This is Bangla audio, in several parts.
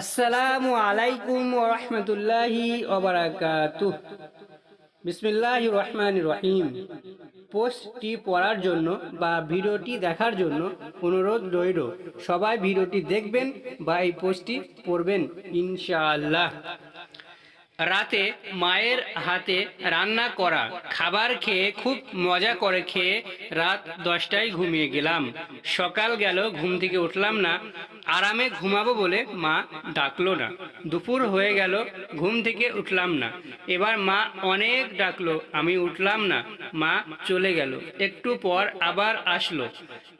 আসসালামু আলাইকুম ওরহমতুল্লাহি ওবরাকাতু বিসমিল্লাহ রহমান রহিম। পোস্টটি পড়ার জন্য বা ভিডিওটি দেখার জন্য অনুরোধ রইল। সবাই ভিডিওটি দেখবেন বা এই পোস্টটি পড়বেন, ইনশাআল্লাহ। রাতে মায়ের হাতে রান্না করা খাবার খেয়ে খুব মজা করে খেয়ে রাত দশটায় ঘুমিয়ে গেলাম। সকাল গেল, ঘুম থেকে উঠলাম না। আরামে ঘুমাবো বলে মা ডাকলো না। দুপুর হয়ে গেল, ঘুম থেকে উঠলাম না। এবার মা অনেক ডাকলো, আমি উঠলাম না। মা চলে গেল, একটু পর আবার আসলো।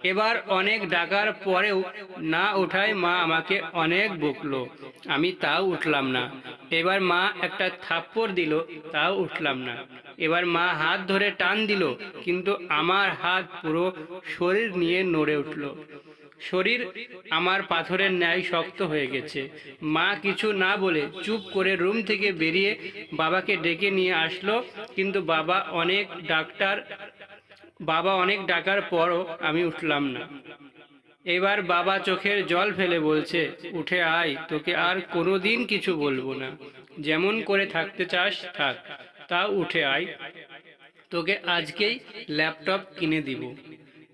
এবার অনেক ডাকার পরেও না ওঠায় মা আমাকে অনেক বকলো। আমি তাও উঠলাম না। এবার মা একটা থাপ্পড় দিল, তাও উঠলাম না। এবার মা হাত ধরে টান দিল, কিন্তু আমার হাত পুরো শরীর নিয়ে নড়ে উঠল। শরীর আমার পাথরের ন্যায় শক্ত হয়ে গেছে। মা কিছু না বলে চুপ করে রুম থেকে বেরিয়ে বাবাকে ডেকে নিয়ে আসলো, কিন্তু বাবা অনেক ডাক্তার, বাবা অনেক ডাকার পরও আমি উঠলাম না। এবার বাবা চোখের জল ফেলে বলছে, উঠে আয়, তোকে আর কোনোদিন কিছু বলব না। যেমন করে থাকতে চাস, থাক। তা উঠে আয়। তোকে আজকেই ল্যাপটপ কিনে দিব।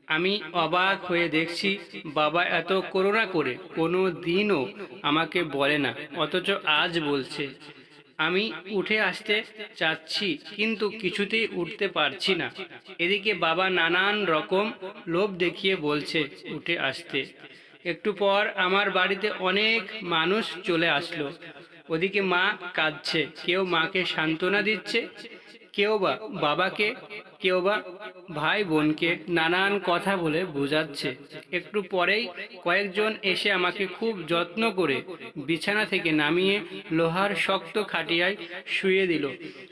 আমি অবাক হয়ে দেখছি, বাবা এত করুণা করে কোনো দিনও আমাকে বলে না, অথচ আজ বলছে আমি উঠে আসতে চাচ্ছি, কিন্তু কিছুতেই উঠতে পারছি না। এদিকে বাবা নানান রকম লোভ দেখিয়ে বলছে, উঠে আসতে। একটু পর আমার বাড়িতে অনেক মানুষ চলে আসলো। ওদিকে মা কাঁদছে, কেউ মাকে সান্ত্বনা দিচ্ছে, কেউ বা বাবাকে, কেউ বা ভাই বোনকে নানান কথা বলে বোঝাচ্ছে। একটু পরেই কয়েকজন এসে আমাকে খুব যত্ন করে বিছানা থেকে নামিয়ে লোহার শক্ত খাটিয়ায় শুয়ে দিল।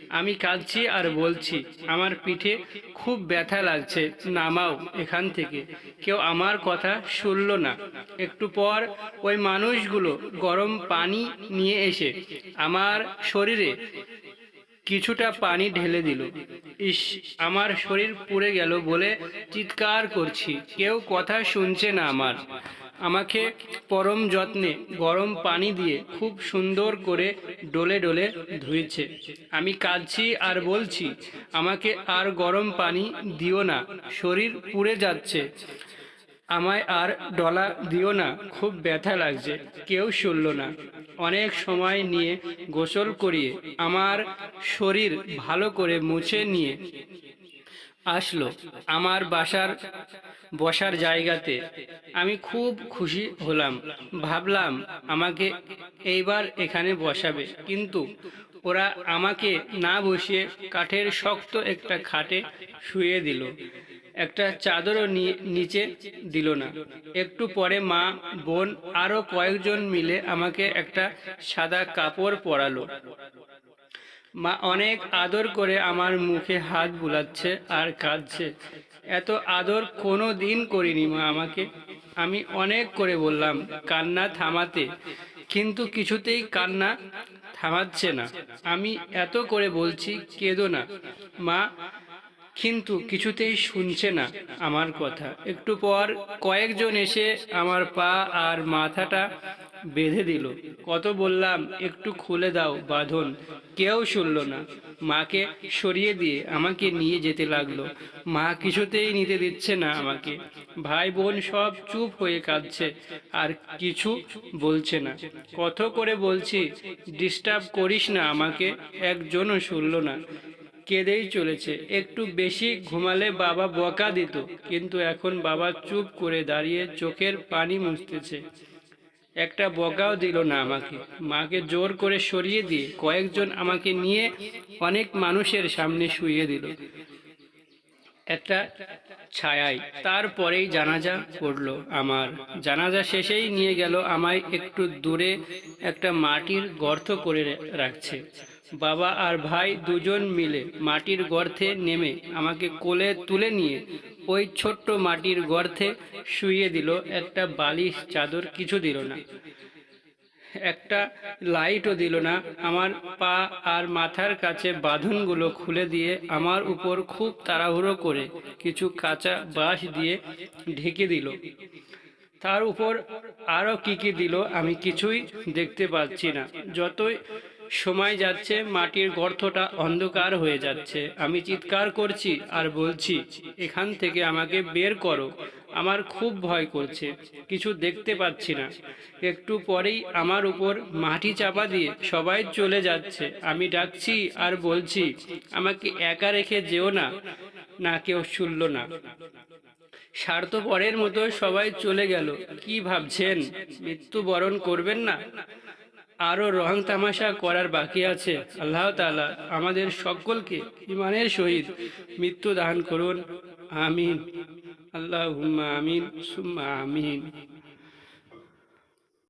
আমি কাঁদছি আর বলছি, আমার পিঠে খুব ব্যথা লাগছে, নামাও এখান থেকে। কেউ আমার কথা শুনল না। একটু পর ওই মানুষগুলো গরম পানি নিয়ে এসে আমার শরীরে কিছুটা পানি ঢেলে দিল। ইস, আমার শরীর পুড়ে গেল বলে চিৎকার করছি। কেউ কথা শুনছে না আমার। আমাকে পরম যত্নে গরম পানি দিয়ে খুব সুন্দর করে ডলে ডলে ধুয়েছে। আমি কাঁদছি আর বলছি, আমাকে আর গরম পানি দিও না, শরীর পুড়ে যাচ্ছে। আমায় আর ডলা দিও না, খুব ব্যথা লাগছে, কেউ শুনল না। অনেক সময় নিয়ে গোসল করিয়ে আমার শরীর ভালো করে মুছে নিয়ে আসলো আমার বাসার, বসার জায়গাতে। আমি খুব খুশি হলাম, ভাবলাম আমাকে এইবার এখানে বসাবে। কিন্তু ওরা আমাকে না বসিয়ে কাঠের শক্ত একটা খাটে শুয়ে দিল। একটা চাদরও নিচে দিল না। একটু পরে মা, বোন আরও কয়েকজন মিলে আমাকে একটা সাদা কাপড় পরালো। মা অনেক আদর করে আমার মুখে হাত বুলাচ্ছে আর কাঁদছে। এত আদর কোনো দিন করিনি মা আমাকে। আমি অনেক করে বললাম, কান্না থামাতে। কিন্তু কিছুতেই কান্না থামাচ্ছে না। আমি এত করে বলছি, কেঁদো না। মা কিন্তু কিছুতেই শুনছে না আমার কথা। একটু পর কয়েকজন এসে আমার পা আর মাথাটা বেঁধে দিল। কত বললাম একটু খুলে দাও বাঁধন। কেউ শুনল না। মাকে সরিয়ে দিয়ে আমাকে নিয়ে যেতে লাগল। মা কিছুতেই নিতে দিচ্ছে না আমাকে। ভাই বোন সব চুপ হয়ে কাঁদছে আর কিছু বলছে না। কত করে বলছি ডিস্টার্ব করিস না আমাকে। একজনও শুনল না। কেঁদেই চলেছে। একটু বেশি ঘুমালে বাবা বকা দিত, কিন্তু এখন বাবা চুপ করে দাঁড়িয়ে চোখের পানি মুছতেছে। একটা বকাও দিল না আমাকে। মাকে জোর করে সরিয়ে দিয়ে কয়েকজন আমাকে নিয়ে অনেক মানুষের সামনে শুইয়ে দিল। একটা ছায়ায় তারপরেই জানাজা পড়ল আমার। জানাজা শেষেই নিয়ে গেল আমায় একটু দূরে একটা মাটির গর্ত করে রাখছে। বাবা আর ভাই দুজন মিলে মাটির গর্তে নেমে আমাকে কোলে তুলে নিয়ে ওই ছোট্ট মাটির গর্তে শুয়ে দিল। একটা বালিশ চাদর কিছু দিল না। একটা লাইটও দিল না। আমার পা আর মাথার কাছে বাঁধনগুলো খুলে দিয়ে আমার উপর খুব তাড়াহুড়ো করে কিছু কাঁচা বাঁশ দিয়ে ঢেকে দিল। তার উপর আরও কি কি দিল আমি কিছুই দেখতে পাচ্ছি না। যতই সময় যাচ্ছে, মাটির গর্তটা অন্ধকার হয়ে যাচ্ছে। আমি চিৎকার করছি আর বলছি, এখান থেকে আমাকে বের করো। আমার খুব ভয় করছে, কিছু দেখতে পাচ্ছি না। একটু পরেই আমার উপর মাটি চাপা দিয়ে সবাই চলে যাচ্ছে। আমি ডাকছি আর বলছি, আমাকে একা রেখে যেও না না কেউ শুনল না। স্বার্থপরের মতো সবাই চলে গেল। কি ভাবছেন? মৃত্যুবরণ করবেন না? আরও রং তামাশা করার বাকি আছে। আল্লাহ তালা আমাদের সকলকে ইমানের সহিত মৃত্যু দান করুন। আমিন। আল্লাহ আমিন। সুম্মা আমিন।